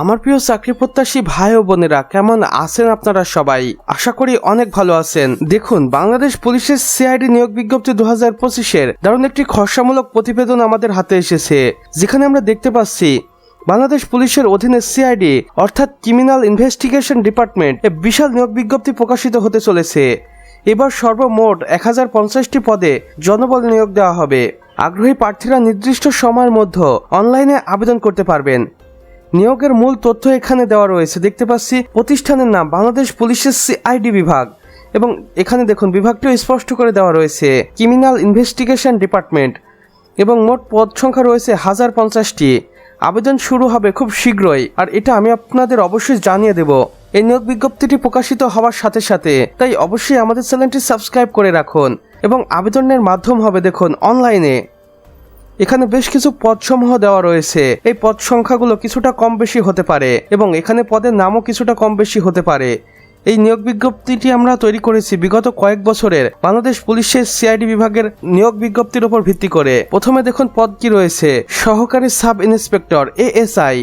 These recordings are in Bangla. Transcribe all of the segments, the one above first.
আমার প্রিয় চাকরি প্রত্যাশী ভাই ও বোনেরা, কেমন আছেন আপনারা সবাই? আশা করি অনেক ভালো আছেন। দেখুন, বাংলাদেশ পুলিশের সিআইডি নিয়োগ বিজ্ঞপ্তি দু হাজার পঁচিশের দারুণ একটি খসড়ামূলক প্রতিবেদন আমাদের হাতে এসেছে, যেখানে আমরা দেখতে পাচ্ছি বাংলাদেশ পুলিশের অধীনে সিআইডি অর্থাৎ ক্রিমিনাল ইনভেস্টিগেশন ডিপার্টমেন্ট এ বিশাল নিয়োগ বিজ্ঞপ্তি প্রকাশিত হতে চলেছে। এবার সর্বমোট এক হাজার পঞ্চাশটি পদে জনবল নিয়োগ দেওয়া হবে। আগ্রহী প্রার্থীরা নির্দিষ্ট সময়ের মধ্যে অনলাইনে আবেদন করতে পারবেন। নিয়োগের মূল তথ্য এখানে দেওয়া রয়েছে। দেখতে পাচ্ছি, প্রতিষ্ঠানের নাম বাংলাদেশ পুলিশের সিআইডি বিভাগ। এবং এখানে দেখুন, বিভাগটিও স্পষ্ট করে দেওয়া রয়েছে, ক্রিমিনাল ইনভেস্টিগেশন ডিপার্টমেন্ট। এবং মোট পদ সংখ্যা রয়েছে হাজার পঞ্চাশটি। আবেদন শুরু হবে খুব শীঘ্রই, আর এটা আমি আপনাদের অবশ্যই জানিয়ে দেব। এই নিয়োগ বিজ্ঞপ্তিটি প্রকাশিত হওয়ার সাথে সাথে, তাই অবশ্যই আমাদের চ্যানেলটি সাবস্ক্রাইব করে রাখুন। এবং আবেদনের মাধ্যম হবে, দেখুন, অনলাইনে। এখানে বেশ কিছু পদসমূহ দেওয়া রয়েছে। এই পদ সংখ্যাগুলো কিছুটা কম বেশি হতে পারে এবং এখানে পদের নামও কিছুটা কম বেশি হতে পারে। এই নিয়োগ বিজ্ঞপ্তিটি আমরা তৈরি করেছি বিগত কয়েক বছরের বাংলাদেশ পুলিশের সিআইডি বিভাগের নিয়োগ বিজ্ঞপ্তির উপর ভিত্তি করে। প্রথমে দেখুন পদ কি রয়েছে, সহকারী সাব ইন্সপেক্টর, এএসআই।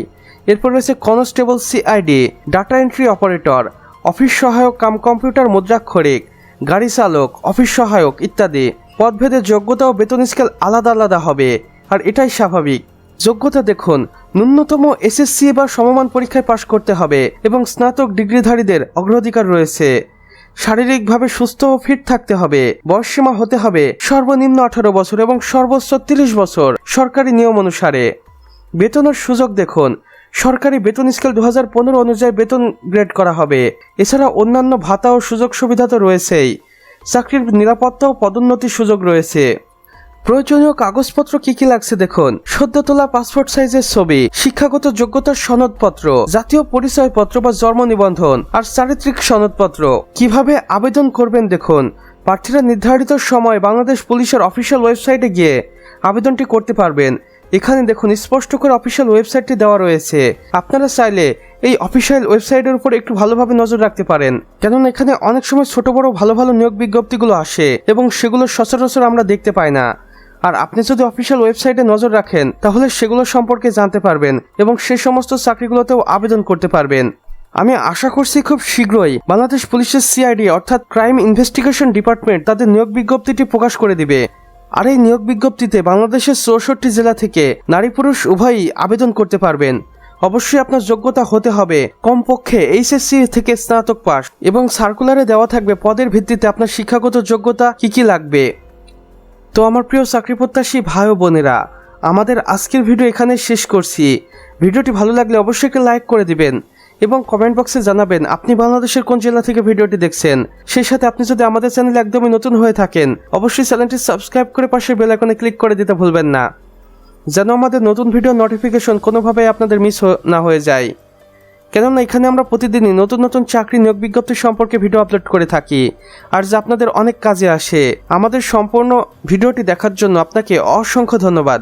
এরপর রয়েছে constable CID, data entry operator, office সহায়ক, কাম কম্পিউটার, মুদ্রাক্ষরিক, গাড়ি চালক, অফিস সহায়ক ইত্যাদি। পদভেদে যোগ্যতা ও বেতন স্কেল আলাদা আলাদা হবে। আর এটাই স্বাভাবিক। যোগ্যতা দেখুন, ন্যূনতম এসএসসি বা সমমান পরীক্ষায় পাশ করতে হবে এবং স্নাতক ডিগ্রিধারীদের অগ্রাধিকার রয়েছে। শারীরিকভাবে সুস্থ ও ফিট থাকতে হবে, বয়সসীমা হতে হবে সর্বনিম্ন আঠারো বছর এবং সর্বোচ্চ তিরিশ বছর সরকারি নিয়ম অনুসারে। বেতনের সুযোগ দেখুন, সরকারি বেতন স্কেল দু হাজার পনেরো অনুযায়ী বেতন গ্রেড করা হবে। এছাড়া অন্যান্য ভাতা ও সুযোগ সুবিধা তো রয়েছেই। চাকরির নিরাপত্তা ও পদোন্নতির সুযোগ রয়েছে। প্রয়োজনীয় কাগজপত্র কি কি লাগছে দেখুন। সদ্য তোলা পাসপোর্ট সাইজের ছবি, শিক্ষাগত যোগ্যতার সনদপত্র, জাতীয় পরিচয়পত্র বা জন্ম নিবন্ধন আর চারিত্রিক সনদপত্র। কীভাবে আবেদন করবেন দেখুন। প্রার্থীরা নির্ধারিত সময় বাংলাদেশ পুলিশের অফিসিয়াল ওয়েবসাইটে গিয়ে আবেদনটি করতে পারবেন। এখানে দেখুন, স্পষ্ট করে অফিসিয়াল ওয়েবসাইটটি দেওয়া রয়েছে। আপনারা চাইলে এই অফিসিয়াল ওয়েবসাইটের উপর একটু ভালোভাবে নজর রাখতে পারেন। কেননা এখানে অনেক সময় ছোট, বড়, ভালো ভালো নিয়োগ বিজ্ঞপ্তিগুলো আসে এবং সেগুলো সচরাচর আমরা দেখতে পাই না। আর আপনি যদি অফিসিয়াল ওয়েবসাইটে নজর রাখেন, তাহলে সেগুলো সম্পর্কে জানতে পারবেন এবং সেই সমস্ত চাকরিগুলোতেও আবেদন করতে পারবেন। আমি আশা করছি খুব শীঘ্রই বাংলাদেশ পুলিশের সিআইডি অর্থাৎ ক্রাইম ইনভেস্টিগেশন ডিপার্টমেন্ট তাদের নিয়োগ বিজ্ঞপ্তিটি প্রকাশ করে দিবে। আর এই নিয়োগ বিজ্ঞপ্তিতে বাংলাদেশের চৌষট্টি জেলা থেকে নারী পুরুষ উভয়ই আবেদন করতে পারবেন। অবশ্যই আপনার যোগ্যতা হতে হবে। কমপক্ষে এইচএসসি থেকে স্নাতক পাস এবং সার্কুলারে দেওয়া থাকবে পদের ভিত্তিতে আপনার শিক্ষাগত যোগ্যতা কি কি লাগবে। তো আমার প্রিয় চাকরি প্রত্যাশী ভাই ও বোনেরা, আমাদের আজকের ভিডিও এখানে শেষ করছি। ভিডিওটি ভালো লাগলে অবশ্যই লাইক করে দিবেন। এবং কমেন্ট বক্সে জানাবেন, আপনি বাংলাদেশের কোন জেলা থেকে ভিডিওটি দেখছেন? সেই সাথে আপনি যদি আমাদের চ্যানেলে একদমই নতুন হয়ে থাকেন, অবশ্যই চ্যানেলটি সাবস্ক্রাইব করে পাশের বেল আইকনে ক্লিক করে দিতে ভুলবেন না। যেন আমাদের নতুন ভিডিও নোটিফিকেশন কোনোভাবে আপনাদের মিস না হয়ে যায়। কেননা এখানে আমরা প্রতিদিনই নতুন নতুন চাকরি নিয়োগ বিজ্ঞপ্তি সম্পর্কে ভিডিও আপলোড করে থাকি। আর যা আপনাদের অনেক কাজে আসে, আমাদের সম্পূর্ণ ভিডিওটি দেখার জন্য আপনাকে অসংখ্য ধন্যবাদ।